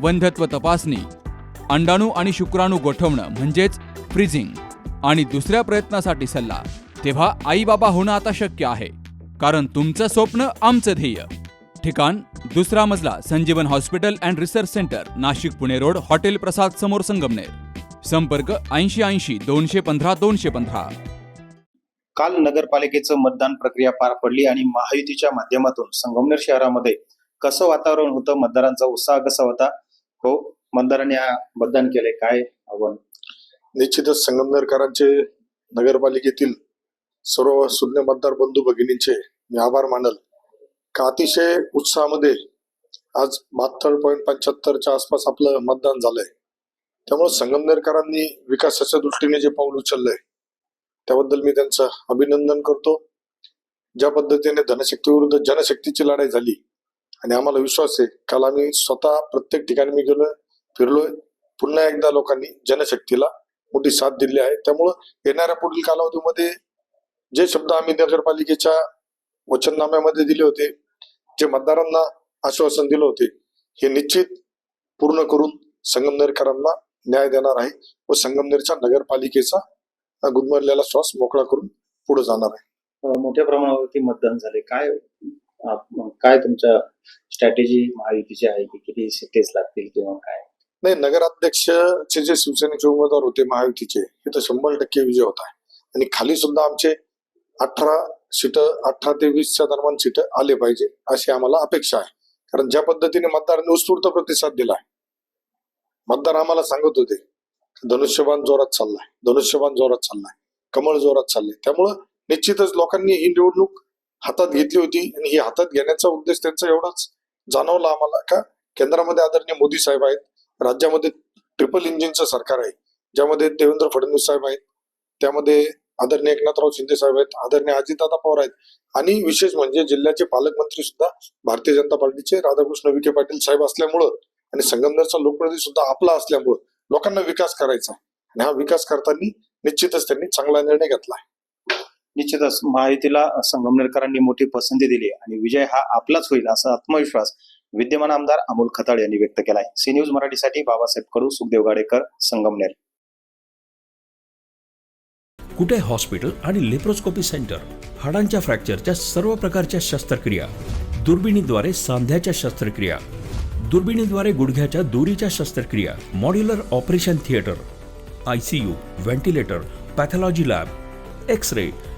वंध्यत्व तपासणी अंडाणू आणि शुक्राणू गोठवणं म्हणजेच फ्रीजिंग आणि दुसऱ्या प्रयत्नासाठी सल्ला तेव्हा आई बाबा होणं आता शक्य आहे कारण तुमचं स्वप्न आमचं ध्येय. ठिकाण दुसरा मजला Sanjeevan hospital and research centre Nashik Pune road hotel Prasad समोर संगमनेर. संपर्क ऐंशी ऐंशी दोनशे पंधरा दोनशे पंधरा. काल नगरपालिकेचं मतदान प्रक्रिया पार पडली आणि महायुतीच्या माध्यमातून संगमनेर शहरामध्ये कसं वातावरण होतं मतदारांचा उत्साह कसा होता हो? मतदारांनी हा मतदान केले काय आव्हान? निश्चितच संगमनेरकरांचे नगरपालिकेतील सर्व सुज्ञ मतदार बंधू भगिनींचे मी आभार मानल. का अतिशय उत्साहामध्ये आज बहात्तर पॉईंट पंच्याहत्तरच्या आसपास आपलं मतदान झालंय. त्यामुळे संगमनेरकरांनी विकासाच्या दृष्टीने जे पाऊल उचललंय त्याबद्दल मी त्यांचं अभिनंदन करतो. ज्या पद्धतीने धनशक्ती विरुद्ध जनशक्तीची लढाई झाली आणि आम्हाला विश्वास आहे काल आम्ही स्वतः प्रत्येक ठिकाणी मी गेलोय फिरलोय. पुन्हा एकदा लोकांनी जनशक्तीला मोठी साथ दिली आहे. त्यामुळं येणाऱ्या पुढील कालावधीमध्ये जे शब्द आम्ही नगरपालिकेच्या वचननाम्यामध्ये दिले होते जे मतदारांना आश्वासन दिलं होते हे निश्चित पूर्ण करून संगमनेरकरांना न्याय देणार आहे व संगमनेरच्या नगरपालिकेचा गुदमरलेला श्वास मोकळा करून पुढे जाणार आहे. मोठ्या प्रमाणावरती मतदान झाले. काय काय तुमच्या स्ट्रॅटेजी महायुतीची आहे की किती सिटीज लागतील किंवा काय? नाही नगराध्यक्षचे जे शिवसेनेचे उमेदवार होते महायुतीचे हे तर शंभर टक्के विजय होत आहे. आणि खाली सुद्धा आमचे अठरा सीट अठरा ते वीसच्या दरम्यान सीट आले पाहिजे अशी आम्हाला अपेक्षा आहे. कारण ज्या पद्धतीने मतदारांनी उत्स्फूर्त प्रतिसाद दिलाय मतदार आम्हाला सांगत होते धनुष्यबाण जोरात चाललाय धनुष्यबाण जोरात चाललाय कमळ जोरात चाललंय. त्यामुळं निश्चितच लोकांनी ही निवडणूक हातात घेतली होती आणि ही हातात घेण्याचा उद्देश त्यांचा एवढाच जाणवला आम्हाला का केंद्रामध्ये आदरणीय मोदी साहेब आहेत राज्यामध्ये ट्रिपल इंजिनचं सरकार आहे ज्यामध्ये देवेंद्र फडणवीस साहेब आहेत त्यामध्ये आदरणीय एकनाथराव शिंदे साहेब आहेत आदरणीय अजितदादा पवार आहेत आणि विशेष म्हणजे जिल्ह्याचे पालकमंत्री सुद्धा भारतीय जनता पार्टीचे राधाकृष्ण विखे पाटील साहेब असल्यामुळं आणि संगमनेरचा लोकप्रतिनिधी सुद्धा आपला असल्यामुळं लोकांना विकास करायचा आणि हा विकास करताना निश्चितच त्यांनी चांगला निर्णय घेतला आहे. निश्चितच महायुतीला संगमनेरकरांनी मोठी पसंती दिली आणि विजय हा आपलाच होईल असा आत्मविश्वास विद्यमान आमदार अमोल खताळ यांनी व्यक्त केलाय. सी न्यूज मराठीसाठी बाबासाहेब कडू सुखदेव गाडेकर संगमनेर कुठे हॉस्पिटल आणि लेप्रोस्कोपी सेंटर? हाडांच्या फ्रॅक्चरच्या सर्व प्रकारच्या शस्त्रक्रिया. दुर्बिणीद्वारे सांध्याच्या शस्त्रक्रिया. दुर्बिणीद्वारे गुडघ्याच्या दोरीच्या शस्त्रक्रिया. Modular operation theatre. I C U ventilator pathology lab. X ray